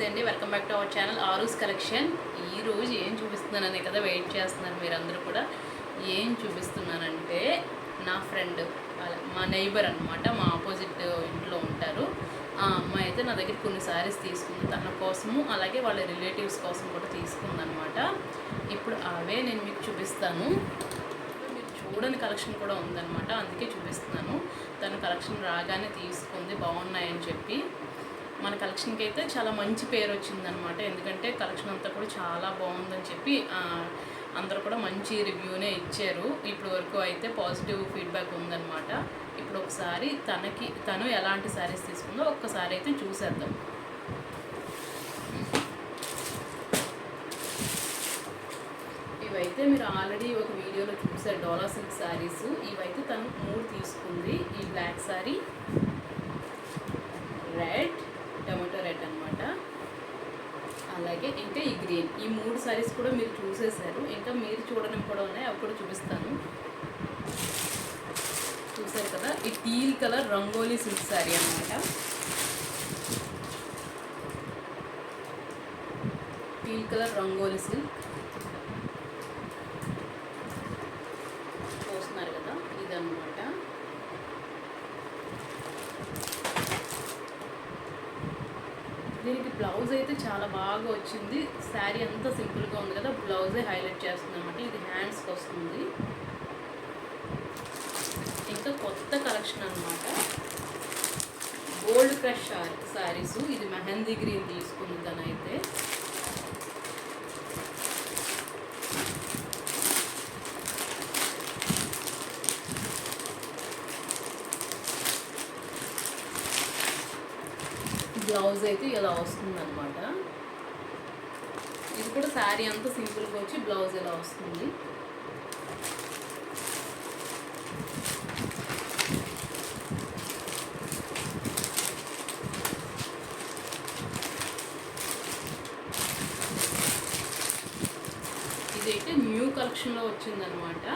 నమస్తే అండి. Welcome back to our channel Aarus collection. ఈ రోజు ఏం చూపిస్తున్నాననే కదా వెయిట్ చేస్తున్నారు మీరందరూ కూడా. ఏం చూపిస్తున్నానంటే నా ఫ్రెండ్ మా నైబర్ అనమాట మా ఆపోజిట్ ఇంట్లో ఉంటారు. ఆ అమ్మాయి అయితే నా దగ్గర కొన్ని శారీస్ తీసుకుంది. తన కోసము అలాగే వాళ్ళ రిలేటివ్స్ కోసం కూడా తీసుకుందనమాట ఇప్పుడు అవే నేను మీకు చూపిస్తాను. మీరు చూడని కలెక్షన్ కూడా ఉందన్నమాట. అందుకే చూపిస్తున్నాను. తన కలెక్షన్ రాగానే తీసుకుంది బాగున్నాయని చెప్పి. మన కలెక్షన్కి అయితే చాలా మంచి పేరు వచ్చిందనమాట ఎందుకంటే కలెక్షన్ అంతా కూడా చాలా బాగుందని చెప్పి అందరూ కూడా మంచి రివ్యూనే ఇచ్చారు. ఇప్పుడు వరకు అయితే పాజిటివ్ ఫీడ్బ్యాక్ ఉందన్నమాట. ఇప్పుడు ఒకసారి తనకి తను ఎలాంటి శారీస్ తీసుకుందో ఒక్కసారి అయితే చూసేద్దాం. ఇవైతే మీరు ఆల్రెడీ ఒక వీడియోలో చూసారు డోలా సిల్క్ శారీస్. ఇవైతే తను మూడు తీసుకుంది. ఈ బ్లాక్ శారీ రెడ్ అలాగే ఇంకా ఈ గ్రీన్. ఈ మూడు సారీస్ కూడా మీరు చూసేశారు. ఇంకా మీరు చూడడం కూడా ఉన్నాయి. అవి కూడా చూపిస్తాను. చూసారు కదా? ఈ teal colour rangoli silk sari అన్నమాట. Teal colour rangoli silk. చూస్తున్నారు కదా? ఇదన్నమాట. దీనికి బ్లౌజ్ అయితే చాలా బాగా వచ్చింది. శారీ అంతా సింపుల్గా ఉంది కదా బ్లౌజే హైలైట్ చేస్తుంది అనమాట ఇది హ్యాండ్స్కి వస్తుంది. ఇంకా కొత్త కలెక్షన్ అనమాట గోల్డ్ క్రష్ శారీస్. ఇది మెహందీ గ్రీన్ తీసుకుంది అయితే బ్లౌజ్ అయితే ఇలా వస్తుందన్నమాట. ఇది కూడా శారీ అంతా సింపుల్గా వచ్చి బ్లౌజ్ ఇలా వస్తుంది. ఇదైతే న్యూ కలెక్షన్లో వచ్చిందనమాట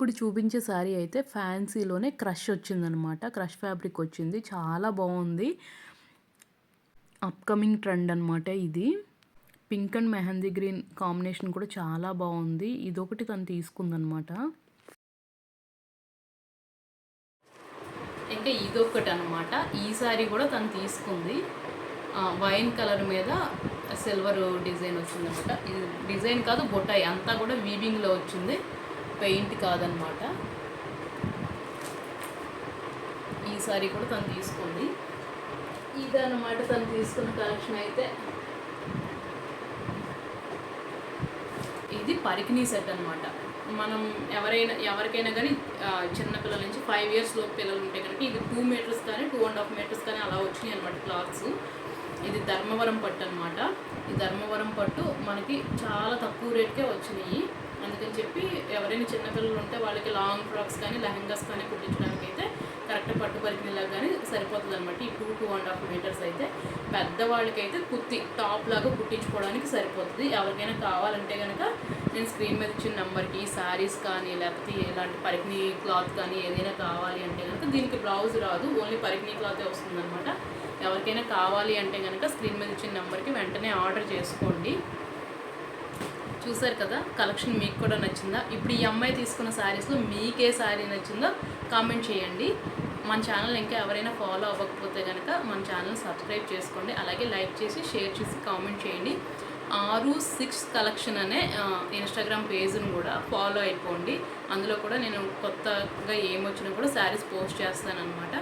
ఇప్పుడు చూపించే శారీ అయితే ఫ్యాన్సీలోనే క్రష్ వచ్చిందనమాట. క్రష్ ఫ్యాబ్రిక్ వచ్చింది. చాలా బాగుంది. అప్కమింగ్ ట్రెండ్ అనమాట ఇది. Pink and mehndi green combination కూడా చాలా బాగుంది. ఇదొకటి తను తీసుకుందనమాట. ఇంకా ఇదొకటి అనమాట ఈ సారీ కూడా తను తీసుకుంది. వైన్ కలర్ మీద సిల్వర్ డిజైన్ వచ్చిందనమాట. ఇది డిజైన్ కాదు బొటాయి అంతా కూడా వీవింగ్లో వచ్చింది. పెయింట్ కాదనమాట. ఈ సారీ కూడా తను తీసుకుంది. ఇదన్నమాట తను తీసుకున్న కలెక్షన్ అయితే. ఇది పరికిణీ సెట్ అనమాట మనం ఎవరైనా ఎవరికైనా కానీ చిన్నపిల్లల నుంచి ఫైవ్ ఇయర్స్ లోపు పిల్లలు ఉంటే కనుక ఇది టూ మీటర్స్ కానీ టూ అండ్ హాఫ్ మీటర్స్ కానీ అలా వచ్చినాయి అనమాట క్లాత్స్. ఇది ధర్మవరం పట్టు అనమాట ఈ ధర్మవరం పట్టు మనకి చాలా తక్కువ రేట్కే వచ్చినాయి. అందుకని చెప్పి ఎవరైనా చిన్నపిల్లలు ఉంటే వాళ్ళకి లాంగ్ ఫ్రాక్స్ కానీ లెహంగాస్ కానీ కుట్టించడానికి అయితే కరెక్ట్ పట్టు పరికిణీలాగా కానీ సరిపోతుంది అనమాట ఈ two two and half metres అయితే పెద్దవాళ్ళకైతే కుత్తి టాప్ లాగా కుట్టించుకోవడానికి సరిపోతుంది. ఎవరికైనా కావాలంటే కనుక నేను స్క్రీన్ మీద ఇచ్చిన నెంబర్కి శారీస్ కానీ లేకపోతే ఇలాంటి పరికిణి క్లాత్ కానీ ఏదైనా కావాలి అంటే కనుక దీనికి బ్లౌజ్ రాదు. ఓన్లీ పరికిణి క్లాతే వస్తుందన్నమాట. ఎవరికైనా కావాలి అంటే కనుక స్క్రీన్ మీద ఇచ్చిన నెంబర్కి వెంటనే ఆర్డర్ చేసుకోండి. చూసారు కదా కలెక్షన్ మీకు కూడా నచ్చిందా? ఇప్పుడు ఈ అమ్మాయి తీసుకున్న శారీస్లో మీకే శారీ నచ్చిందో కామెంట్ చేయండి. మన ఛానల్ ఇంకా ఎవరైనా ఫాలో అవ్వకపోతే కనుక మన ఛానల్ సబ్స్క్రైబ్ చేసుకోండి. అలాగే లైక్ చేసి షేర్ చేసి కామెంట్ చేయండి. ఆరు సిక్స్ కలెక్షన్ అనే ఇన్స్టాగ్రామ్ పేజ్ని కూడా ఫాలో అయిపోండి. అందులో కూడా నేను కొత్తగా ఏమొచ్చినా కూడా శారీస్ పోస్ట్ చేస్తానమాట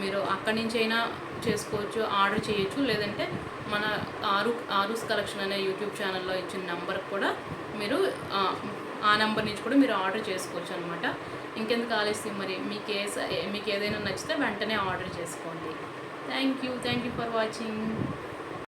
మీరు అక్కడి నుంచి అయినా చేసుకోవచ్చు ఆర్డర్ చేయొచ్చు. లేదంటే మన ఆరు ఆరుస్ కలెక్షన్ అనే యూట్యూబ్ ఛానల్లో ఇచ్చిన నెంబర్ కూడా మీరు ఆ, నెంబర్ నుంచి కూడా మీరు ఆర్డర్ చేసుకోవచ్చు అనమాట ఇంకెందుకు ఆలస్యం మరి? మీకు ఏ మీకు ఏదైనా నచ్చితే వెంటనే ఆర్డర్ చేసుకోండి. Thank you thank you for watching.